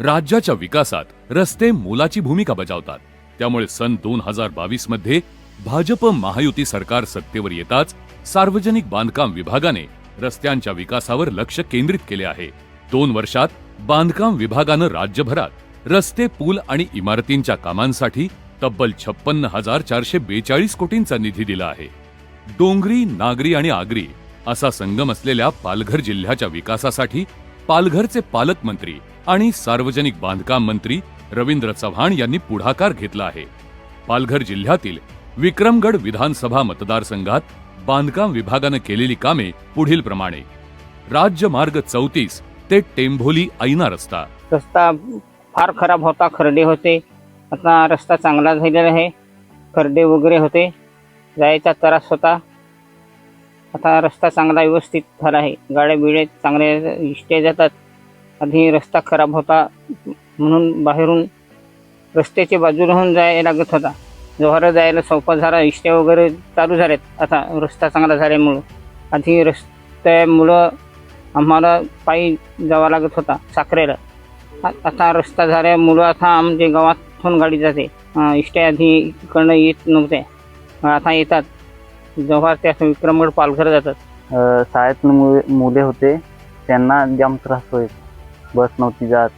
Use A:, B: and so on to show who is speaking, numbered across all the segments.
A: राज्याच्या विकासात रस्ते मोलाची भूमिका बजावतात. त्यामुळे सन दोन हजार बावीसमध्ये भाजप महायुती सरकार सत्तेवर येताच सार्वजनिक बांधकाम विभागाने रस्त्यांच्या विकासावर लक्ष केंद्रित केले आहे. दोन वर्षात बांधकाम विभागानं राज्यभरात रस्ते पूल आणि इमारतींच्या कामांसाठी तब्बल छप्पन्न हजार चारशे बेचाळीस कोटींचा निधी दिला आहे. डोंगरी नागरी आणि आगरी असा संगम असलेल्या पालघर जिल्ह्याच्या विकासासाठी पालघरचे पालकमंत्री आणि सार्वजनिक बांधकाम मंत्री रवींद्र चव्हाण यांनी पुढाकार घेतला आहे. पालघर जिल्ह्यातील विक्रमगड विधानसभा मतदारसंघात बांधकाम विभागानं केलेली कामे पुढील प्रमाणे. राज्य मार्ग चौतीस ते टेंभोली ऐना रस्ता.
B: रस्ता फार खराब होता खरडे होते. आता रस्ता चांगला झालेला आहे खरडे वगैरे होते. जायचा त्रास होता. आता रस्ता चांगला व्यवस्थित झाला आहे. गाड्या बिड्या चांगल्या इष्टे जातात. आधी रस्ता खराब होता म्हणून बाहेरून रस्त्याच्या बाजूला होऊन जायला लागत होता. जोहारं जायला सोपा झाला इष्ट्या वगैरे चालू झालेत. आता रस्ता चांगला झाल्यामुळं. आधी रस्त्यामुळं आम्हाला पायी जावा लागत होता साखरेला. आता रस्ता झाल्यामुळं आता आमच्या गावातून गाडी जाते. इष्ट्या आधी इकडनं येत नव्हते आता येतात. जव्हार त्या विक्रमगड पालघर जातात.
C: शाळेत मु- मुले होते. त्यांना जाम त्रास होईल बस नव्हती जात.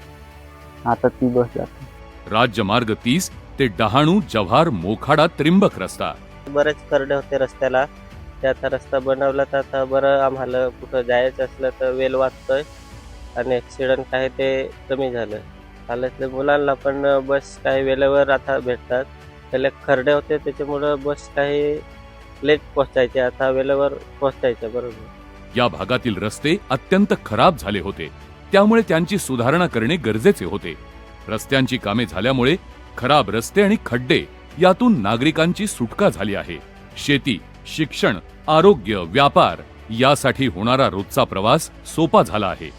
C: आता ती बस जाते.
A: राज्य मार्ग तीस ते डहाणू जव्हार मोखाडा त्रिंबक रस्ता.
D: बरेच खरडे होते रस्त्याला. ते आता रस्ता बनवला तर आता बरं आम्हाला कुठं जायचं असलं तर वेळ वाचतोय. आणि ॲक्सिडंट काय ते कमी झालं. शाळेतल्या मुलांना पण बस काही वेळेवर आता भेटतात. पहिले खरडे होते त्याच्यामुळं बस काही लेट पोहोचायचे. आता वेळेवर पोहोचायचे बरोबर.
A: या भागातील रस्ते अत्यंत खराब झाले होते. त्यामुळे त्यांची सुधारणा करणे गरजेचे होते. रस्त्यांची कामे झाल्यामुळे खराब रस्ते आणि खड्डे यातून नागरिकांची सुटका झाली आहे. शेती शिक्षण आरोग्य व्यापार यासाठी होणारा रोजचा प्रवास सोपा झाला आहे.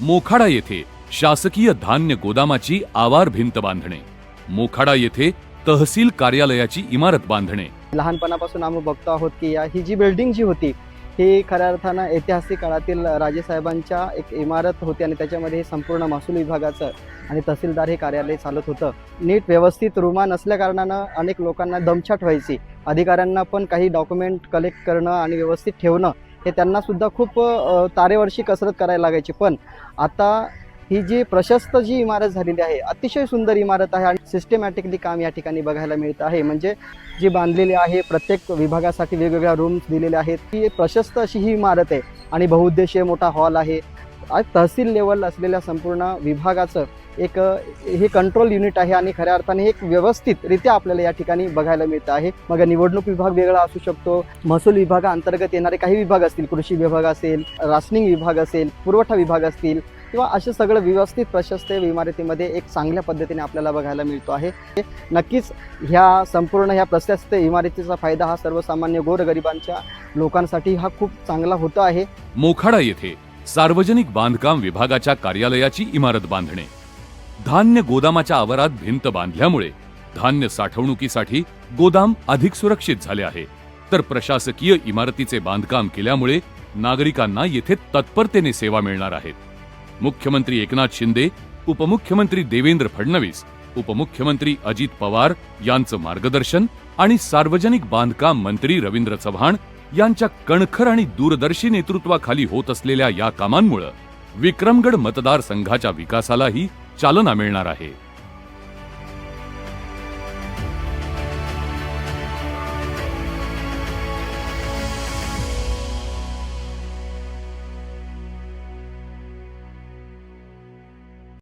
A: मोखाडा येथे शासकीय धान्य गोदामाची आवार भिंत बांधणे. मोखाडा येथे तहसील कार्यालयाची इमारत बांधणे.
E: लहानपणापासून आम्ही बघतो आहोत की या ही जी बिल्डिंग जी होती ही खऱ्या अर्थानं ऐतिहासिक काळातील राजेसाहेबांच्या एक इमारत होती आणि त्याच्यामध्ये हे संपूर्ण महसूल विभागाचं आणि तहसीलदार हे कार्यालय चालत होतं. नीट व्यवस्थित रुमा नसल्याकारणानं अनेक लोकांना दमछाट व्हायची. अधिकाऱ्यांना पण काही डॉक्युमेंट कलेक्ट करणं आणि व्यवस्थित ठेवणं हे त्यांनासुद्धा खूप अ, कसरत करायला लागायची. पण आता ही जी प्रशस्त जी इमारत झालेली आहे अतिशय सुंदर इमारत आहे आणि सिस्टमॅटिकली काम या ठिकाणी बघायला मिळत आहे. म्हणजे जी बांधलेली आहे प्रत्येक विभागासाठी वेगवेगळ्या रूम्स दिलेले आहेत. ती प्रशस्त अशी ही इमारत आहे आणि बहुउद्देशीय मोठा हॉल आहे. आज तहसील लेवल असलेल्या संपूर्ण विभागाचं एक हे कंट्रोल युनिट आहे आणि खऱ्या अर्थाने एक व्यवस्थितरित्या आपल्याला या ठिकाणी बघायला मिळतं आहे. मग निवडणूक विभाग वेगळा असू शकतो महसूल विभागाअंतर्गत येणारे काही विभाग असतील कृषी विभाग असेल राशनिंग विभाग असेल पुरवठा विभाग असतील किंवा असे सगळं व्यवस्थित प्रशस्त इमारतीमध्ये एक चांगल्या पद्धतीने आपल्याला बघायला मिळतो आहे. नक्कीच ह्या संपूर्ण ह्या प्रशस्त इमारतीचा फायदा हा सर्वसामान्य गोरगरिबांच्या लोकांसाठी हा खूप चांगला होतो आहे.
A: मोखाडा येथे सार्वजनिक बांधकाम विभागाच्या कार्यालयाची इमारत बांधणे. धान्य गोदामाच्या आवारात भिंत बांधल्यामुळे धान्य साठवणुकीसाठी गोदाम अधिक सुरक्षित झाले आहे. तर प्रशासकीय इमारतीचे बांधकाम केल्यामुळे नागरिकांना येथे तत्परतेने सेवा मिळणार आहेत. मुख्यमंत्री एकनाथ शिंदे उपमुख्यमंत्री देवेंद्र फडणवीस उपमुख्यमंत्री अजित पवार यांचं मार्गदर्शन आणि सार्वजनिक बांधकाम मंत्री रवींद्र चव्हाण यांच्या कणखर आणि दूरदर्शी नेतृत्वाखाली होत असलेल्या या कामांमुळे विक्रमगड मतदारसंघाच्या विकासालाही चालना मिळणार आहे.